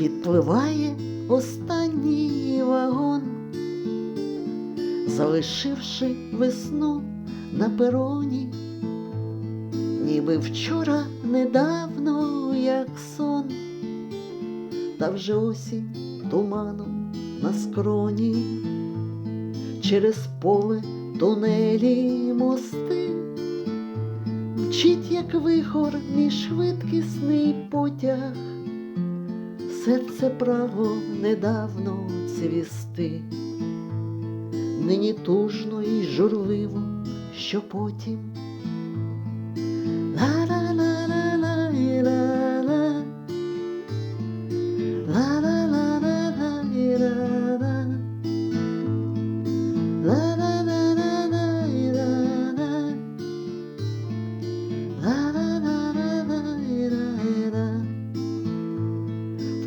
Відпливає останній вагон, залишивши весну на пероні, ніби вчора недавно, як сон, та вже осінь туманом на скроні, через поле тунелі мости, мчить, як вихор, мій швидкісний потяг серце право недавно цвісти, нині тужно і журливо, що потім.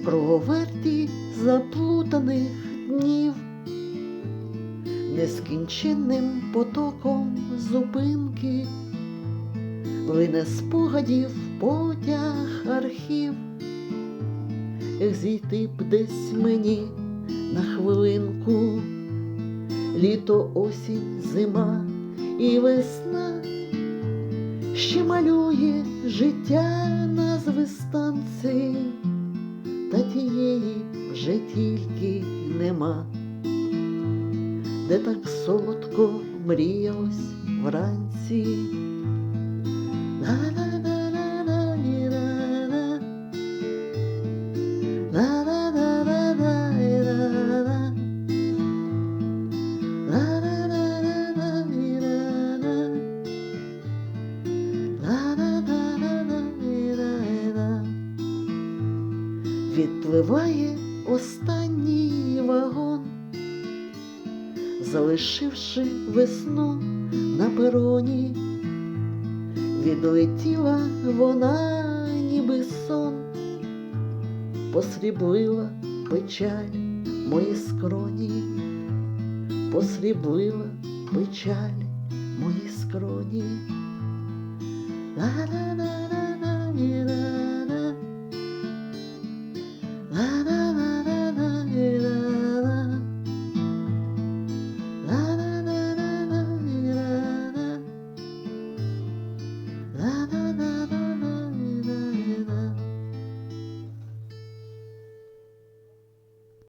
В круговерті заплутаних днів, нескінченним потоком зупинки, лине спогадів потяг архів, Ех, зійти б десь мені на хвилинку, літо, осінь, зима і весна. Ще малює життя назви станції, вже тільки нема, де так солодко мріялось вранці. Відпливає останній вагон, залишивши весну на пероні, відлетіла вона, ніби сон, посріблила печаль мої скроні, посріблила печаль мої скроні. Ла-ла-ла-ла-ла-ла.